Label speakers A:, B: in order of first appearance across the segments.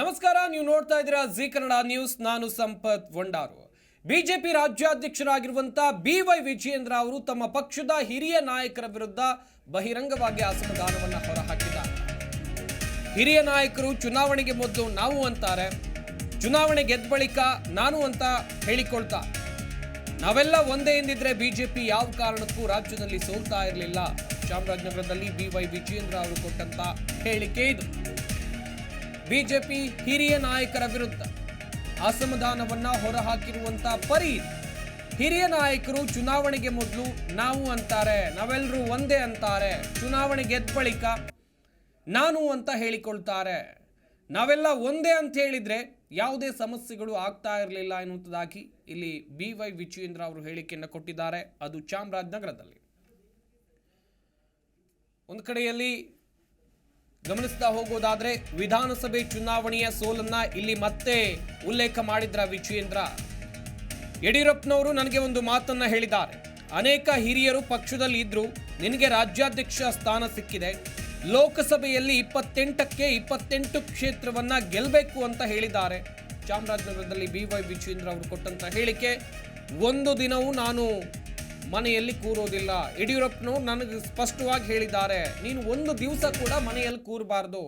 A: ನಮಸ್ಕಾರ, ನೀವು ನೋಡ್ತಾ ಇದ್ದೀರಾ ಜಿ ಕನ್ನಡ ನ್ಯೂಸ್. ನಾನು ಸಂಪತ್ ವಂಡಾರು. ಬಿಜೆಪಿ ರಾಜ್ಯಾಧ್ಯಕ್ಷರಾಗಿರುವಂತಹ ಬಿ ವೈ ವಿಜಯೇಂದ್ರ ಅವರು ತಮ್ಮ ಪಕ್ಷದ ಹಿರಿಯ ನಾಯಕರ ವಿರುದ್ಧ ಬಹಿರಂಗವಾಗಿ ಅಸಮಾಧಾನವನ್ನು ಹೊರಹಾಕಿದ್ದಾರೆ. ಹಿರಿಯ ನಾಯಕರು ಚುನಾವಣೆಗೆ ಮೊದಲು ನಾವು ಅಂತಾರೆ, ಚುನಾವಣೆ ಗೆದ್ದ ಬಳಿಕ ನಾನು ಅಂತ ಹೇಳಿಕೊಳ್ತಾ ನಾವೆಲ್ಲ ಒಂದೇ ಎಂದಿದ್ರೆ ಬಿಜೆಪಿ ಯಾವ ಕಾರಣಕ್ಕೂ ರಾಜ್ಯದಲ್ಲಿ ಸೋಲ್ತಾ ಇರಲಿಲ್ಲ. ಚಾಮರಾಜನಗರದಲ್ಲಿ ಬಿ ವೈ ವಿಜಯೇಂದ್ರ ಅವರು ಕೊಟ್ಟಂತ ಹೇಳಿಕೆ ಇದು. ಬಿಜೆಪಿ ಹಿರಿಯ ನಾಯಕರ ವಿರುದ್ಧ ಅಸಮಾಧಾನವನ್ನ ಹೊರಹಾಕಿರುವಂತ ಪರಿ. ಹಿರಿಯ ನಾಯಕರು ಚುನಾವಣೆಗೆ ಮೊದಲು ನಾವು ಅಂತಾರೆ ನಾವೆಲ್ಲರೂ ಒಂದೇ ಅಂತಾರೆ, ಚುನಾವಣೆ ಗೆದ್ದ ಬಳಿಕ ನಾನು ಅಂತ ಹೇಳಿಕೊಳ್ತಾರೆ ನಾವೆಲ್ಲ ಒಂದೇ ಅಂತ ಹೇಳಿದ್ರೆ ಯಾವುದೇ ಸಮಸ್ಯೆಗಳು ಆಗ್ತಾ ಇರಲಿಲ್ಲ ಎನ್ನುವಂಥದ್ದಾಗಿ ಇಲ್ಲಿ ಬಿ ವೈ ವಿಜಯೇಂದ್ರ ಅವರು ಹೇಳಿಕೆಯನ್ನು ಕೊಟ್ಟಿದ್ದಾರೆ ಅದು ಚಾಮರಾಜನಗರದಲ್ಲಿ ಒಂದು ಕಡೆಯಲ್ಲಿ ಗಮನಿಸ್ತಾ ಹೋಗೋದಾದ್ರೆ ವಿಧಾನಸಭೆ ಚುನಾವಣೆಯ ಸೋಲನ್ನ ಇಲ್ಲಿ ಮತ್ತೆ ಉಲ್ಲೇಖ ಮಾಡಿದ್ರ ವಿಜಯೇಂದ್ರ. ಯಡಿಯೂರಪ್ಪನವರು ನನಗೆ ಒಂದು ಮಾತನ್ನ ಹೇಳಿದ್ದಾರೆ. ಅನೇಕ ಹಿರಿಯರು ಪಕ್ಷದಲ್ಲಿ ಇದ್ರು, ನಿನಗೆ ರಾಜ್ಯಾಧ್ಯಕ್ಷ ಸ್ಥಾನ ಸಿಕ್ಕಿದೆ. ಲೋಕಸಭೆಯಲ್ಲಿ ಇಪ್ಪತ್ತೆಂಟಕ್ಕೆ ಇಪ್ಪತ್ತೆಂಟು ಕ್ಷೇತ್ರವನ್ನ ಗೆಲ್ಲಬೇಕು ಅಂತ ಹೇಳಿದ್ದಾರೆ. ಚಾಮರಾಜನಗರದಲ್ಲಿ ಬಿ ವೈ ವಿಜಯೇಂದ್ರ ಅವರು ಕೊಟ್ಟಂತ ಹೇಳಿಕೆ, ಒಂದು ದಿನವೂ ನಾನು ಮನೆಯಲ್ಲಿ ಕೂರೋದಿಲ್ಲ. ಯಡಿಯೂರಪ್ಪನವ್ರು ನನಗೆ ಸ್ಪಷ್ಟವಾಗಿ ಹೇಳಿದ್ದಾರೆ, ನೀನು ಒಂದು ದಿವಸ ಕೂಡ ಮನೆಯಲ್ಲಿ ಕೂರಬಾರ್ದು.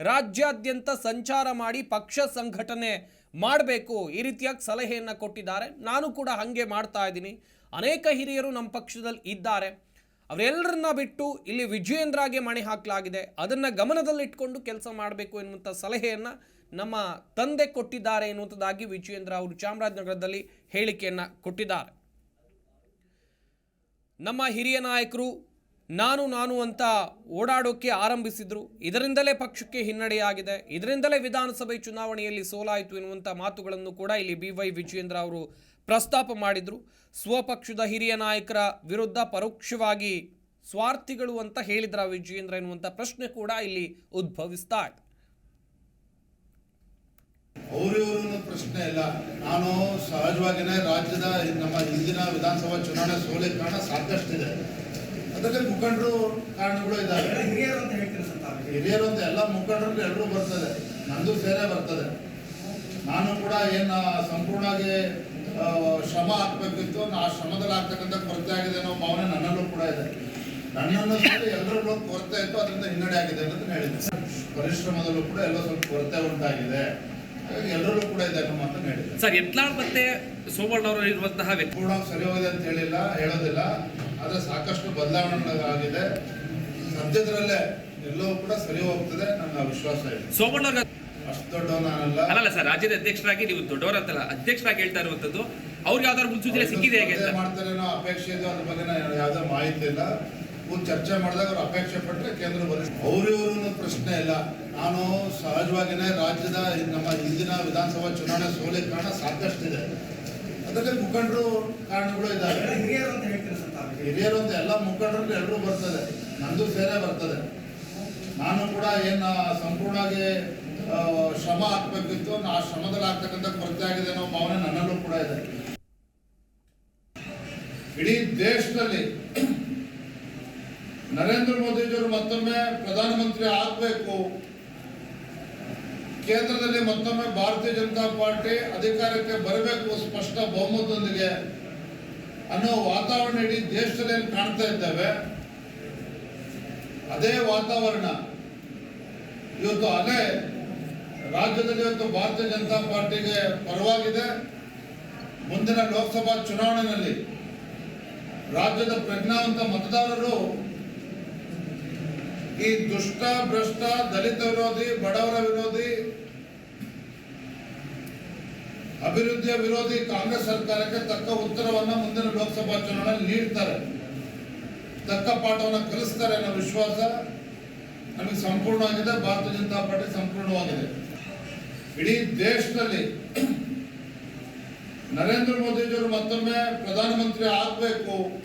A: ರಾಜ್ಯಾದ್ಯಂತ ಸಂಚಾರ ಮಾಡಿ ಪಕ್ಷ ಸಂಘಟನೆ ಮಾಡಬೇಕು, ಈ ರೀತಿಯಾಗಿ ಸಲಹೆಯನ್ನು ಕೊಟ್ಟಿದ್ದಾರೆ. ನಾನು ಕೂಡ ಹಾಗೆ ಮಾಡ್ತಾ ಇದ್ದೀನಿ. ಅನೇಕ ಹಿರಿಯರು ನಮ್ಮ ಪಕ್ಷದಲ್ಲಿ ಇದ್ದಾರೆ. ಅವರೆಲ್ಲರನ್ನ ಬಿಟ್ಟು ಇಲ್ಲಿ ವಿಜಯೇಂದ್ರಗೆ ಮಣೆ ಹಾಕಲಾಗಿದೆ. ಅದನ್ನು ಗಮನದಲ್ಲಿಟ್ಕೊಂಡು ಕೆಲಸ ಮಾಡಬೇಕು ಎನ್ನುವಂಥ ಸಲಹೆಯನ್ನು ನಮ್ಮ ತಂದೆ ಕೊಟ್ಟಿದ್ದಾರೆ ಎನ್ನುವಂಥದ್ದಾಗಿ ವಿಜಯೇಂದ್ರ ಅವರು ಚಾಮರಾಜನಗರದಲ್ಲಿ ಹೇಳಿಕೆಯನ್ನು ಕೊಟ್ಟಿದ್ದಾರೆ. ನಮ್ಮ ಹಿರಿಯ ನಾಯಕರು, ನಾನು ನಾನು ಅಂತ ಓಡಾಡೋಕ್ಕೆ ಆರಂಭಿಸಿದರು. ಇದರಿಂದಲೇ ಪಕ್ಷಕ್ಕೆ ಹಿನ್ನಡೆಯಾಗಿದೆ. ಇದರಿಂದಲೇ ವಿಧಾನಸಭೆ ಚುನಾವಣೆಯಲ್ಲಿ ಸೋಲಾಯಿತು ಎನ್ನುವಂಥ ಮಾತುಗಳನ್ನು ಕೂಡ ಇಲ್ಲಿ ಬಿ ವೈ ವಿಜಯೇಂದ್ರ ಅವರು ಪ್ರಸ್ತಾಪ ಮಾಡಿದರು. ಸ್ವಪಕ್ಷದ ಹಿರಿಯ ನಾಯಕರ ವಿರುದ್ಧ ಪರೋಕ್ಷವಾಗಿ ಸ್ವಾರ್ಥಿಗಳು ಅಂತ ಹೇಳಿದ್ರ ವಿಜಯೇಂದ್ರ ಎನ್ನುವಂಥ ಪ್ರಶ್ನೆ ಕೂಡ ಇಲ್ಲಿ ಉದ್ಭವಿಸ್ತಾ ಇದೆ
B: ಅವರು ಇವರು ಪ್ರಶ್ನೆ ಇಲ್ಲ. ನಾನು ಸಹಜವಾಗಿನೇ ರಾಜ್ಯದ ನಮ್ಮ ಹಿಂದಿನ ವಿಧಾನಸಭಾ ಚುನಾವಣೆ ಸೋಲಿಗೆ ಕಾರಣ ಸಾಕಷ್ಟಿದೆ. ಅದಕ್ಕೆ ಮುಖಂಡರು ಕಾರಣಗಳು ಇದ್ದಾವೆ
C: ಹಿರಿಯರು ಅಂತ
B: ಎಲ್ಲ ಮುಖಂಡರು ಎಲ್ಲರೂ ಬರ್ತದೆ. ನಂದು ಸೇರೆ ಬರ್ತದೆ. ನಾನು ಕೂಡ ಏನು ಸಂಪೂರ್ಣವಾಗಿ ಶ್ರಮ ಹಾಕ್ಬೇಕಿತ್ತು. ಆ ಶ್ರಮದಲ್ಲಿ ಆಗ್ತಕ್ಕಂಥ ಕೊರತೆ ಆಗಿದೆ ಅನ್ನೋ ಭಾವನೆ ನನ್ನಲ್ಲೂ ಕೂಡ ಇದೆ. ನನ್ನನ್ನು ಸೇರಿ ಎಲ್ಲರಲ್ಲೂ ಕೊರತೆ ಇತ್ತು. ಅದರಿಂದ ಹಿನ್ನಡೆ ಆಗಿದೆ ಅಂತ ಹೇಳಿದೆ ಪರಿಶ್ರಮದಲ್ಲೂ ಕೂಡ ಎಲ್ಲ ಸ್ವಲ್ಪ ಕೊರತೆ ಉಂಟಾಗಿದೆ. ಎಲ್ಲರಲ್ಲೂ ಕೂಡ ಇದೆ ಅನ್ನೋ ಮಾತನ್ನು ಹೇಳಿದೆ
D: ಸರ್ ಯತ್ನಾಳ್ ಮತ್ತೆ ಸೋಮಣ್ಣ ಅವರು ಇರುವಂತಹ ವ್ಯಕ್ತಿ
B: ಕೂಡ ಸರಿ ಹೋಗಿದೆ ಅಂತ ಹೇಳಿಲ್ಲ ಹೇಳೋದಿಲ್ಲ. ಆದರೆ ಸಾಕಷ್ಟು ಬದಲಾವಣೆಗಳಾಗಿದೆ. ಸದ್ಯದರಲ್ಲೇ ಎಲ್ಲವೂ ಕೂಡ ಸರಿ ಹೋಗ್ತದೆ ನನ್ನ ವಿಶ್ವಾಸ ಇದೆ.
D: ಸೋಮಣ್ಣ ಅವ್ರ
B: ಅಷ್ಟು ದೊಡ್ಡವನಲ್ಲ
D: ಅಲ್ಲಲ್ಲ ಸರ್ ರಾಜ್ಯದ ಅಧ್ಯಕ್ಷರಾಗಿ ನೀವು ದೊಡ್ಡವರಂತಲ್ಲ ಅಧ್ಯಕ್ಷರಾಗಿ ಹೇಳ್ತಾ ಇರುವಂತದ್ದು ಅವ್ರಿಗೆ ಯಾವ್ದಾದ್ರು ಮುನ್ಸೂಚನೆ ಸಿಕ್ಕಿದೆ ಹೇಗೆ ಅಂತ
B: ಮಾಡ್ತಾರೆ ಅನ್ನೋ ಅಪೇಕ್ಷೆ ಇದೆ ಅದ್ರ ಬಗ್ಗೆ ನಾನು ಯಾವುದೇ ಮಾಹಿತಿ ಇಲ್ಲ. ಕೂತ್ ಚರ್ಚೆ ಮಾಡಿದಾಗ ಅವ್ರು ಅಪೇಕ್ಷೆ ಪಟ್ಟರೆ ಕೇಂದ್ರ ವರಿಷ್ಠ ಅವರು ಇವರು ಪ್ರಶ್ನೆ ಇಲ್ಲ. ನಾನು ಸಹಜವಾಗಿನೇ ರಾಜ್ಯದ ನಮ್ಮ ಹಿಂದಿನ ವಿಧಾನಸಭಾ ಚುನಾವಣೆ ಸೋಲಿಗೆ ಕಾರಣ ಸಾಕಷ್ಟಿದೆ. ಅದಕ್ಕೆ ಮುಖಂಡರು ಕಾರಣಗಳು ಇದ್ದಾರೆ
C: ಹಿರಿಯರು ಅಂತ
B: ಎಲ್ಲ ಮುಖಂಡರು ಎಲ್ಲರೂ ಬರ್ತದೆ. ನಂದು ಸೇರೆ ಬರ್ತದೆ. ನಾನು ಕೂಡ ಏನು ಸಂಪೂರ್ಣವಾಗಿ ಶ್ರಮ ಹಾಕ್ಬೇಕಿತ್ತು. ಆ ಶ್ರಮದಲ್ಲಿ ಆಗ್ತಕ್ಕಂಥ ಕೊರತೆ ಆಗಿದೆ ಅನ್ನೋ ಭಾವನೆ ನನ್ನಲ್ಲೂ ಕೂಡ ಇದೆ. ಇಡೀ ದೇಶದಲ್ಲಿ ನರೇಂದ್ರ ಮೋದಿಜಿಯವರು ಮತ್ತೊಮ್ಮೆ ಪ್ರಧಾನಮಂತ್ರಿ ಆಗಬೇಕು. ಕೇಂದ್ರದಲ್ಲಿ ಮತ್ತೊಮ್ಮೆ ಭಾರತೀಯ ಜನತಾ ಪಾರ್ಟಿ ಅಧಿಕಾರಕ್ಕೆ ಬರಬೇಕು ಸ್ಪಷ್ಟ ಬಹುಮತದೊಂದಿಗೆ ಅನ್ನೋ ವಾತಾವರಣ ಇಡೀ ದೇಶದಲ್ಲಿ ಕಾಣ್ತಾ ಇದ್ದೇವೆ. ಅದೇ ವಾತಾವರಣ. ಇವತ್ತು ಅಲೆ ರಾಜ್ಯದಲ್ಲಿ ಇವತ್ತು ಭಾರತೀಯ ಜನತಾ ಪಾರ್ಟಿಗೆ ಪರವಾಗಿದೆ. ಮುಂದಿನ ಲೋಕಸಭಾ ಚುನಾವಣೆಯಲ್ಲಿ ರಾಜ್ಯದ ಪ್ರಜ್ಞಾವಂತ ಮತದಾರರು ಈ ದುಷ್ಟ, ಭ್ರಷ್ಟ, ದಲಿತ ವಿರೋಧಿ, ಬಡವರ ವಿರೋಧಿ, ಅಭಿವೃದ್ಧಿಯ ವಿರೋಧಿ ಕಾಂಗ್ರೆಸ್ ಸರ್ಕಾರಕ್ಕೆ ತಕ್ಕ ಉತ್ತರವನ್ನ ಮುಂದಿನ ಲೋಕಸಭಾ ಚುನಾವಣೆಯಲ್ಲಿ ನೀಡ್ತಾರೆ. ತಕ್ಕ ಪಾಠವನ್ನು ಕಲಿಸ್ತಾರೆ ಅನ್ನೋ ವಿಶ್ವಾಸ ನಮಗೆ ಸಂಪೂರ್ಣವಾಗಿದೆ. ಭಾರತೀಯ ಜನತಾ ಪಾರ್ಟಿ ಸಂಪೂರ್ಣವಾಗಿದೆ. ಇಡೀ ದೇಶದಲ್ಲಿ ನರೇಂದ್ರ ಮೋದಿಜಿಯವರು ಮತ್ತೊಮ್ಮೆ ಪ್ರಧಾನಮಂತ್ರಿ ಆಗಬೇಕು.